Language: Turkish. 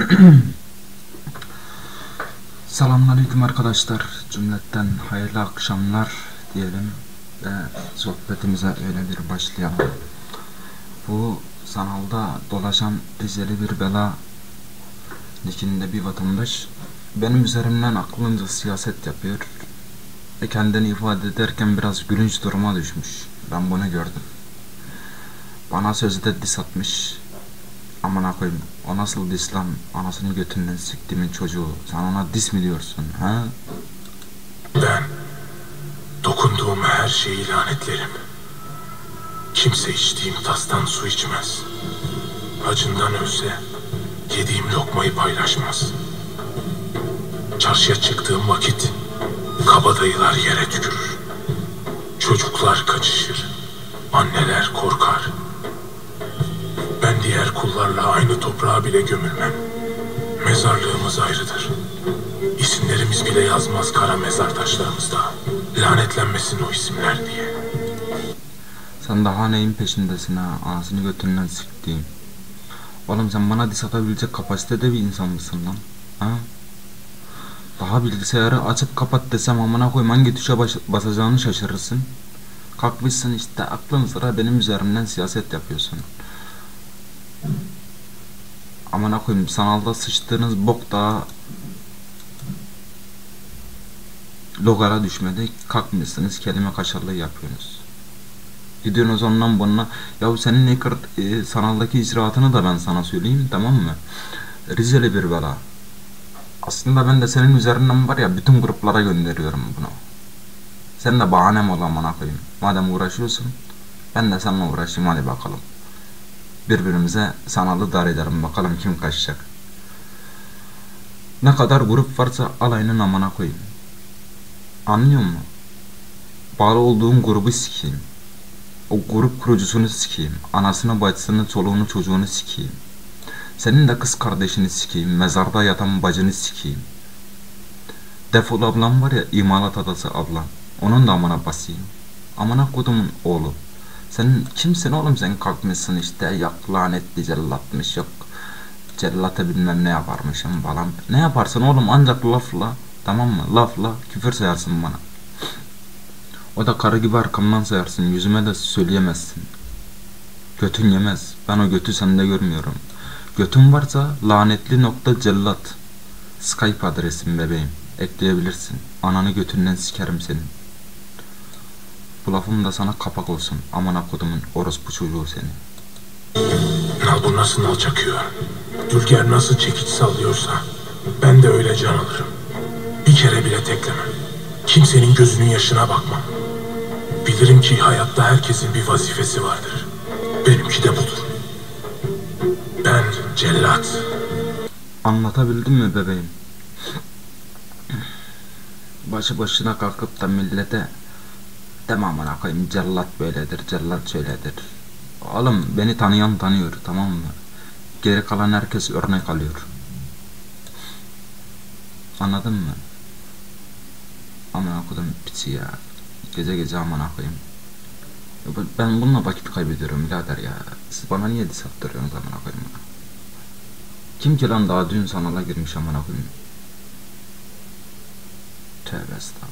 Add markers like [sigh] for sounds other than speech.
[clears throat] Selamünaleyküm arkadaşlar. Cümletten hayırlı akşamlar diyelim ve sohbetimize öyle bir başlayalım. Bu sanalda dolaşan Rizeli bir bela nikinde bir vatandaş benim üzerimden aklınca siyaset yapıyor ve kendini ifade ederken biraz gülünç duruma düşmüş. Ben bunu gördüm. Bana sözde dis atmış. Amına koyayım. O nasıl dis? Anasını götünden siktimin çocuğu. Sen ona dis mi diyorsun? Ha? Ben dokunduğum her şeyi lanetlerim. Kimse içtiğim tastan su içmez. Acından ölse yediğim lokmayı paylaşmaz. Çarşıya çıktığım vakit kabadayılar yere tükürür. Çocuklar kaçışır. Anneler korkar. Diğer kullarla aynı toprağa bile gömülmem. Mezarlığımız ayrıdır. İsimlerimiz bile yazmaz kara mezar taşlarımızda. Lanetlenmesin o isimler diye. Sen daha neyin peşindesin ha? Ağzını götünden siktiğim. Oğlum sen bana dis atabilecek kapasitede bir insan mısın lan? Ha? Daha bilgisayarı açıp kapat desem amına koyayım hangi tuşa baş- basacağını şaşırırsın. Kalkmışsın işte aklın sıra benim üzerimden siyaset yapıyorsun. Amına koyayım sanalda sıçtığınız bok daha logara düşmedi. Kalkmışsınız kelime kaşarlığı yapıyorsunuz. Gidiyorsunuz ondan bununla. Ya senin kır, e, sanaldaki icraatını da ben sana söyleyeyim tamam mı? Rizeli bir bela. Aslında ben de senin üzerinden var ya bütün gruplara gönderiyorum bunu. Sen de bahanem ol amına koyayım. Madem uğraşıyorsun ben de seninle uğraşayım hadi bakalım. Birbirimize sanalı dar edelim bakalım kim kaçacak. Ne kadar grup varsa alayının amına koyayım. Anlıyor musun? Bağlı olduğum grubu sikeyim. O grup kurucusunu sikeyim. Anasını, bacısını, çoluğunu, çocuğunu sikeyim. Senin de kız kardeşini sikeyim. Mezarda yatan bacını sikeyim. Defol ablam var ya imalat adası ablan. Onun da amına basayım. Amına kodumun oğlu. Sen kimsin oğlum sen kalkmışsın işte yok lanetli cellatmış yok. Cellata bilmem ne yaparmışım falan. Ne yaparsın oğlum ancak lafla tamam mı lafla küfür sayarsın bana. O da karı gibi arkamdan sayarsın yüzüme de söyleyemezsin. Götün yemez. Ben o götü sende görmüyorum. Götün varsa lanetli nokta cellat. Skype adresim bebeğim. Ekleyebilirsin. Ananı götünden sikerim senin. Bu lafım da sana kapak olsun. Aman kodumun orospu çocuğu seni. Nal bu nasıl nal çakıyor? Dülger nasıl çekiç sallıyorsa ben de öyle can alırım. Bir kere bile teklemem. Kimsenin gözünün yaşına bakmam. Bilirim ki hayatta herkesin bir vazifesi vardır. Benimki de budur. Ben cellat. Anlatabildim mi bebeğim? Başı başına kalkıp da millete deme amına koyayım cellat böyledir, cellat şöyledir. Oğlum beni tanıyan tanıyor tamam mı? Geri kalan herkes örnek alıyor. Anladın mı? Amına koydum piçi ya. Gece gece amına koyayım. Ben bununla vakit kaybediyorum birader ya. Siz bana niye dis attırıyorsunuz amına? Kim ki lan daha dün sanala girmiş amına koyayım. Tövbe estağfurullah.